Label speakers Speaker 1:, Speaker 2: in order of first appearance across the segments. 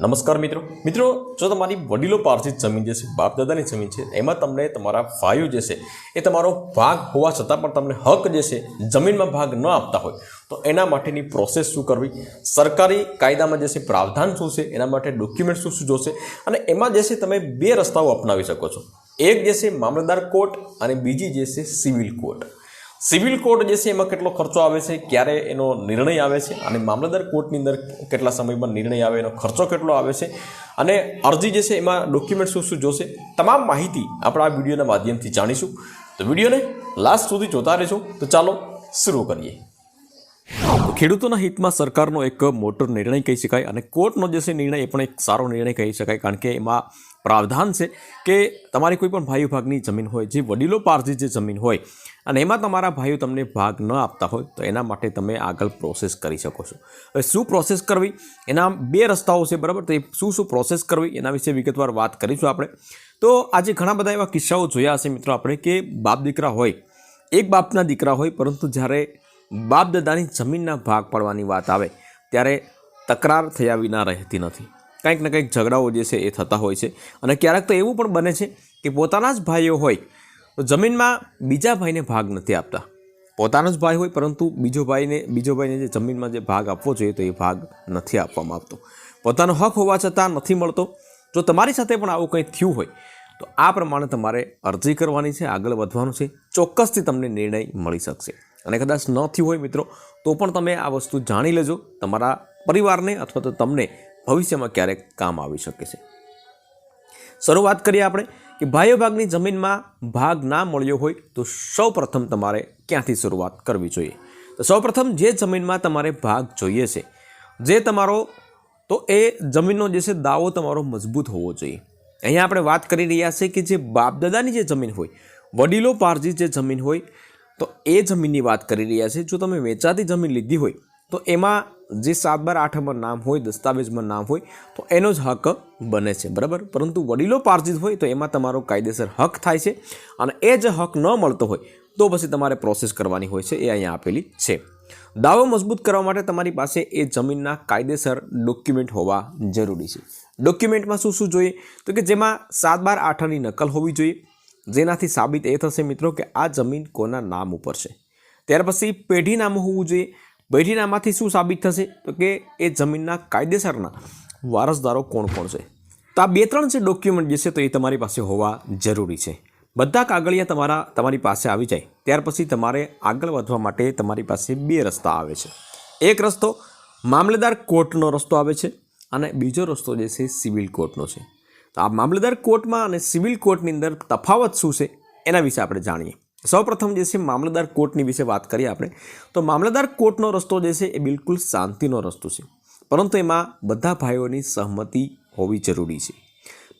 Speaker 1: નમસ્કાર મિત્રો. મિત્રો, જો તમારી વડીલો પાર્થિત જમીન જે છે, બાપ દાદાની જમીન છે, એમાં તમને તમારા ભાઈઓ જે છે, એ તમારો ભાગ હોવા છતાં પણ તમને હક જે છે, જમીનમાં ભાગ ન આપતા હોય. તો એના માટેની પ્રોસેસ શું કરવી? સરકારી કાયદામાં જે છે, પ્રાવધાન શું છે, એના માટે ડોક્યુમેન્ટ શું શું જોશે? અને એમાં જે છે, તમે બે રસ્તાઓ અપનાવી શકો છો. એક જે છે, મામલતદાર કોર્ટ અને બીજી જે છે, સિવિલ કોર્ટ. સિવિલ કોર્ટ જે છે એમાં કેટલો ખર્ચો આવે છે, ક્યારે એનો નિર્ણય આવે છે, અને મામલતદાર કોર્ટની અંદર કેટલા સમયમાં નિર્ણય આવે, એનો ખર્ચો કેટલો આવે છે, અને અરજી જે છે એમાં ડોક્યુમેન્ટ શું શું જોશે, તમામ માહિતી આપણે આ વિડીયોના માધ્યમથી જાણીશું. તો વિડીયોને લાસ્ટ સુધી જોતા રહેજો. તો ચાલો, શરૂ કરીએ. ખેડૂતોના હિતમાં સરકારનો એક મોટો નિર્ણય કહી શકાય અને કોર્ટનો જે છે નિર્ણય એ પણ એક સારો નિર્ણય કહી શકાય. કારણ કે એમાં પ્રાવધાન છે કે તમારી કોઈ પણ ભાઈ ભાગની જમીન હોય, જે વડીલો પારજી જે જમીન હોય અને એમાં તમારા ભાઈઓ તમને ભાગ ન આપતા હોય, તો એના માટે તમે આગળ પ્રોસેસ કરી શકો છો. હવે શું પ્રોસેસ કરવી? એના બે રસ્તાઓ છે, બરાબર? તો એ શું શું પ્રોસેસ કરવી? એના વિશે વિગતવાર વાત કરીશું આપણે. તો આજે ઘણા બધા એવા કિસ્સાઓ જોયા હશે મિત્રો આપણે કે બાપ દીકરા હોય, એક બાપના દીકરા હોય, પરંતુ જ્યારે બાપ દાદાની જમીનના ભાગ પાડવાની વાત આવે, ત્યારે તકરાર થયા વિના રહેતી નથી. કંઈક ને કંઈક ઝઘડાઓ જે છે એ થતા હોય છે. અને ક્યારેક તો એવું પણ બને છે કે પોતાના જ ભાઈઓ હોય, તો જમીનમાં બીજા ભાઈને ભાગ નથી આપતા. પોતાનો જ ભાઈ હોય, પરંતુ બીજો ભાઈને બીજો ભાઈને જે જમીનમાં જે ભાગ આપવો જોઈએ, તો એ ભાગ નથી આપવામાં આવતો. પોતાનો હક હોવા છતાં નથી મળતો. જો તમારી સાથે પણ આવું કંઈ થયું હોય, તો આ પ્રમાણે તમારે અરજી કરવાની છે, આગળ વધવાનું છે, ચોક્કસથી તમને નિર્ણય મળી શકશે. અને કદાચ ન થયું હોય મિત્રો, તો પણ તમે આ વસ્તુ જાણી લેજો. તમારા પરિવારને અથવા તો તમને ભવિષ્યમાં ક્યારેક કામ આવી શકે છે. શરૂઆત કરીએ આપણે કે ભાઈઓ ભાગની જમીનમાં ભાગ ના મળ્યો હોય તો સૌપ્રથમ તમારે ક્યાંથી શરૂઆત કરવી જોઈએ? તો સૌપ્રથમ જે જમીનમાં તમારે ભાગ જોઈએ છે, જે તમારો, તો એ જમીનનો જે છે દાવો તમારો મજબૂત હોવો જોઈએ. અહીંયા આપણે વાત કરી રહ્યા છીએ કે જે બાપદાદાની જે જમીન હોય, વડીલો પારજી જે જમીન હોય તો એ જમીનની વાત કરી રહ્યા છે. જો તમે વેચાતી જમીન લીધી હોય, તો એમાં જે સાત બાર આઠમાં નામ હોય દસ્તાવેજમાં નામ હોય, તો એનો જ હક બને છે. બરાબર? પરંતુ વડીલો પાર્જિત હોય, તો એમાં તમારો કાયદેસર હક થાય છે અને એ જ હક ન મળતો હોય, તો પછી તમારે પ્રોસેસ કરવાની હોય છે. એ અહીંયા આપેલી છે. દાવો મજબૂત કરવા માટે તમારી પાસે એ જમીનના કાયદેસર ડોક્યુમેન્ટ હોવા જરૂરી છે. ડોક્યુમેન્ટમાં શું શું જોઈએ? તો કે જેમાં સાત બાર આઠની નકલ હોવી જોઈએ જેનાથી સાબિત એ થશે મિત્રો કે આ જમીન કોના નામ ઉપર છે. ત્યાર પછી પેઢીનામું હોવું જોઈએ. પેઢીનામાથી શું સાબિત થશે? તો કે એ જમીનના કાયદેસરના વારસદારો કોણ કોણ છે? તો આ બે ત્રણ જે ડોક્યુમેન્ટ જે છે તો એ તમારી પાસે હોવા જરૂરી છે. બધા કાગળિયા તમારા, તમારી પાસે આવી જાય. ત્યાર પછી તમારે આગળ વધવા માટે તમારી પાસે બે રસ્તા આવે છે. એક રસ્તો મામલેદાર કોર્ટનો રસ્તો આવે છે અને બીજો રસ્તો જે છે સિવિલ કોર્ટનો છે. તો આ મામલેદાર કોર્ટમાં અને સિવિલ કોર્ટની અંદર તફાવત શું છે એના વિશે આપણે જાણીએ. સૌપ્રથમ જે છે મામલતદાર કોર્ટની વિશે વાત કરીએ આપણે, તો મામલતદાર કોર્ટનો રસ્તો જે છે એ બિલકુલ શાંતિનો રસ્તો છે, પરંતુ એમાં બધા ભાઈઓની સહમતિ હોવી જરૂરી છે.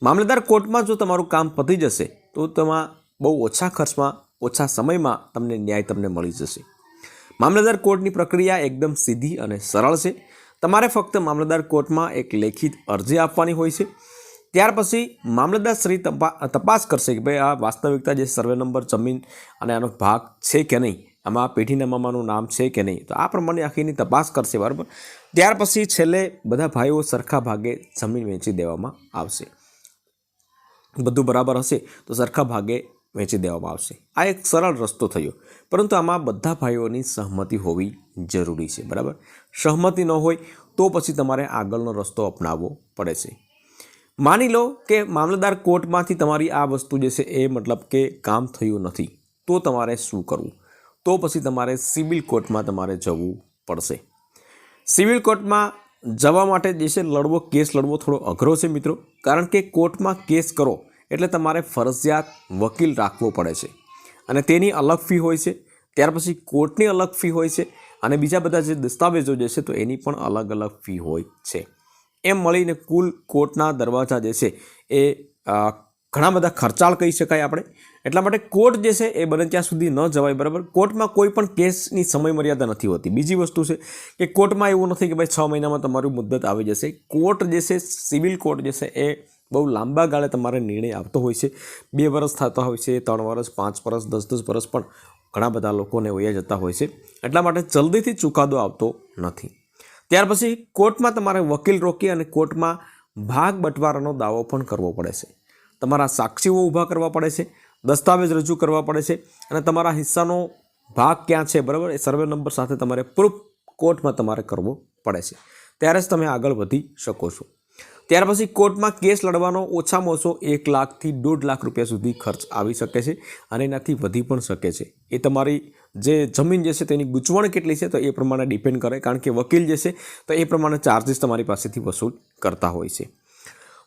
Speaker 1: મામલતદાર કોર્ટમાં જો તમારું કામ પતી જશે, તો તેમાં બહુ ઓછા ખર્ચમાં, ઓછા સમયમાં તમને ન્યાય તમને મળી જશે. મામલતદાર કોર્ટની પ્રક્રિયા એકદમ સીધી અને સરળ છે. તમારે ફક્ત મામલતદાર કોર્ટમાં એક લેખિત અરજી આપવાની હોય છે ત્યાર પછી મામલતદાર શ્રી તપા, તપાસ કરશે કે ભાઈ આ વાસ્તવિકતા જે સર્વે નંબર, જમીન અને આનો ભાગ છે કે નહીં, આમાં પેઢીનામાનું નામ છે કે નહીં, તો આ પ્રમાણે આખીની તપાસ કરશે, બરાબર? ત્યાર પછી છેલ્લે બધા ભાઈઓ સરખા ભાગે જમીન વેચી દેવામાં આવશે. બધું બરાબર હશે તો સરખા ભાગે વેચી દેવામાં આવશે. આ એક સરળ રસ્તો થયો. પરંતુ આમાં બધા ભાઈઓની સહમતિ હોવી જરૂરી છે, બરાબર? સહમતિ ન હોય તો પછી તમારે આગળનો રસ્તો અપનાવવો પડે છે. માની લો કે મામલતદાર કોર્ટમાંથી તમારી આ વસ્તુ જે છે એ મતલબ કે કામ થયું નથી, તો તમારે શું કરવું? તો પછી તમારે સિવિલ કોર્ટમાં તમારે જવું પડશે. સિવિલ કોર્ટમાં જવા માટે જે છે લડવો, કેસ લડવો થોડો અઘરો છે મિત્રો, કારણ કે કોર્ટમાં કેસ કરો એટલે તમારે ફરજિયાત વકીલ રાખવો પડે છે. અને તેની અલગ ફી હોય છે, ત્યાર પછી કોર્ટની અલગ ફી હોય છે, અને બીજા બધા જે દસ્તાવેજો જે છે તો એની પણ અલગ અલગ ફી હોય છે. એમ મળીને કુલ કોર્ટના દરવાજા જે છે એ ઘણા બધા ખર્ચાળ કહી શકાય આપણે. એટલા માટે કોર્ટ જે છે એ બને ત્યાં સુધી ન જવાય, બરાબર? કોર્ટમાં કોઈ પણ કેસની સમય મર્યાદા નથી હોતી. બીજી વસ્તુ છે કે કોર્ટમાં એવું નથી કે ભાઈ છ મહિનામાં તમારું મુદ્દત આવી જશે. કોર્ટ જે છે, સિવિલ કોર્ટ જે છે એ બહુ લાંબા ગાળે તમારે નિર્ણય આવતો હોય છે. બે વર્ષ થતા હોય છે, ત્રણ વર્ષ પાંચ વર્ષ દસ દસ વર્ષ પણ ઘણા બધા લોકોને વયા જતા હોય છે. એટલા માટે જલ્દીથી ચુકાદો આવતો નથી. ત્યાર પછી કોર્ટમાં તમારે વકીલ રોકી અને કોર્ટમાં ભાગ બંટવારાનો દાવો પણ કરવો પડે છે. તમારા સાક્ષીઓ ઊભા કરવા પડે છે, દસ્તાવેજ રજૂ કરવા પડે છે અને તમારા હિસ્સાનો ભાગ ક્યાં છે, બરાબર? એ સર્વે નંબર સાથે તમારે પ્રૂફ કોર્ટમાં તમારે કરવો પડે છે. ત્યારે જ તમે આગળ વધી શકો છો. ત્યાર પછી કોર્ટમાં કેસ લડવાનો ઓછામાં ઓછો એક લાખથી દોઢ લાખ રૂપિયા સુધી ખર્ચ આવી શકે છે અને એનાથી વધી પણ શકે છે. એ તમારી જે જમીન જે છે તેની ગૂંચવણ કેટલી છે તો એ પ્રમાણે ડિપેન્ડ કરે, કારણ કે વકીલ જે છે તો એ પ્રમાણે ચાર્જીસ તમારી પાસેથી વસૂલ કરતા હોય છે.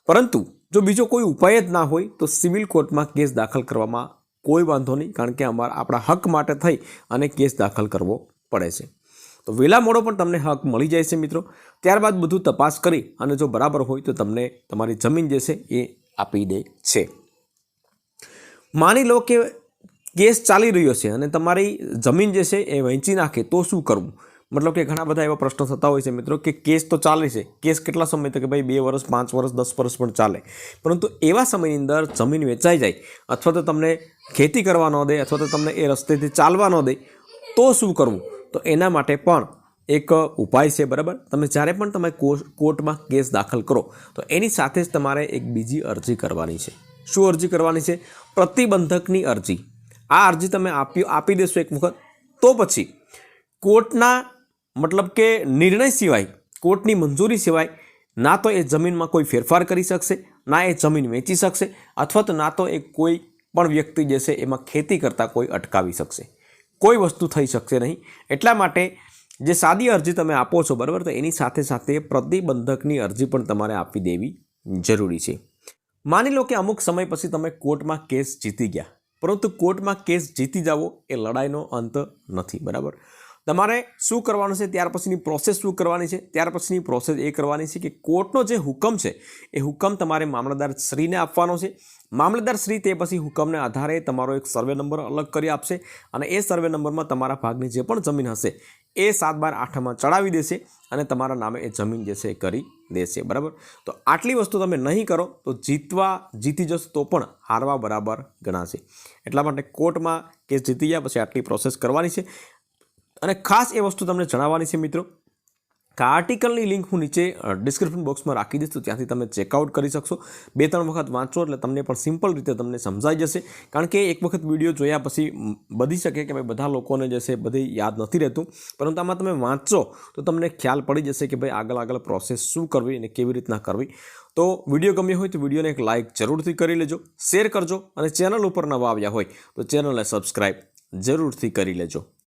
Speaker 1: પરંતુ જો બીજો કોઈ ઉપાય જ ના હોય તો સિવિલ કોર્ટમાં કેસ દાખલ કરવામાં કોઈ વાંધો નહીં, કારણ કે અમારા, આપણા હક માટે થઈ અને કેસ દાખલ કરવો પડે છે. તો વહેલા મોડો પણ તમને હક મળી જાય છે મિત્રો. ત્યારબાદ બધું તપાસ કરી અને જો બરાબર હોય તો તમને તમારી જમીન જે છે એ આપી દે છે. માની લો કે કેસ ચાલી રહ્યો છે અને તમારી જમીન જે છે એ વહેંચી નાખે તો શું કરવું? મતલબ કે ઘણા બધા એવા પ્રશ્નો થતા હોય છે મિત્રો કે કેસ તો ચાલે છે. કેસ કેટલા સમય તો કે ભાઈ બે વર્ષ, પાંચ વર્ષ, દસ વર્ષ પણ ચાલે. પરંતુ એવા સમયની અંદર જમીન વેચાઈ જાય અથવા તો તમને ખેતી કરવા ન દે અથવા તો તમને એ રસ્તેથી ચાલવા ન દે તો શું કરવું? તો એના માટે પણ એક ઉપાય છે, બરાબર? તમે જ્યારે પણ તમે કોર્ટમાં કેસ દાખલ કરો, તો એની સાથે જ તમારે એક બીજી અરજી કરવાની છે. શું અરજી કરવાની છે? પ્રતિબંધકની અરજી. આ અરજી તમે આપી આપી દેશો એક વખત, તો પછી કોર્ટના, મતલબ કે નિર્ણય સિવાય, કોર્ટની મંજૂરી સિવાય, ના તો એ જમીનમાં કોઈ ફેરફાર કરી શકશે, ના એ જમીન વેચી શકશે, અથવા તો ના તો એ કોઈ પણ વ્યક્તિ જે છે એમાં ખેતી કરતાં કોઈ અટકાવી શકશે. કોઈ વસ્તુ થઈ શકશે નહીં. એટલા માટે જે સાદી અરજી તમે આપો છો, બરાબર? તો એની સાથે સાથે પ્રતિબંધકની અરજી પણ તમારે આપી દેવી જરૂરી છે. માની લો કે અમુક સમય પછી તમે કોર્ટમાં કેસ જીતી ગયા. પરંતુ કોર્ટમાં કેસ જીતી જાવો એ લડાઈનો અંત નથી, બરાબર? તમારે શું કરવાનું છે? ત્યાર પછીની પ્રોસેસ શું કરવાની છે? ત્યાર પછીની પ્રોસેસ એ કરવાની છે કે કોર્ટનો જે હુકમ છે, એ હુકમ તમારે મામલતદાર શ્રીને આપવાનો છે. મામલતદાર શ્રી તે પછી હુકમને આધારે તમારો એક સર્વે નંબર અલગ કરી આપશે અને એ સર્વે નંબરમાં તમારા ભાગની જે પણ જમીન હશે, એ સાત બાર આઠમાં ચડાવી દેશે અને તમારા નામે એ જમીન જે છે એ કરી દેશે. બરાબર? તો આટલી વસ્તુ તમે નહીં કરો તો જીતવા જીતી જશો તો પણ હારવા બરાબર ગણાશે. એટલા માટે કોર્ટમાં કેસ જીતી ગયા, પછી આટલી પ્રોસેસ કરવાની છે. અને ખાસ એ વસ્તુ તમને જણાવવાની છે મિત્રો આ આર્ટિકલની લિંક હું નીચે ડિસ્ક્રિપ્શન બોક્સમાં રાખી દઈશ, તો ત્યાંથી તમે ચેકઆઉટ કરી શકશો. બે ત્રણ વખત વાંચો, એટલે તમને પણ સિમ્પલ રીતે તમને સમજાઈ જશે. કારણ કે એક વખત વીડિયો જોયા પછી બધી શકે કે ભાઈ બધા લોકોને જે છે બધી યાદ નથી રહેતું. પરંતુ આમાં તમે વાંચો, તો તમને ખ્યાલ પડી જશે કે ભાઈ આગળ આગળ પ્રોસેસ શું કરવી અને કેવી રીતના કરવી. તો વીડિયો ગમ્યો હોય તો વિડીયોને એક લાઇક જરૂરથી કરી લેજો શેર કરજો અને ચેનલ ઉપર નવા આવ્યા હોય તો ચેનલને સબસ્ક્રાઈબ જરૂરથી કરી લેજો.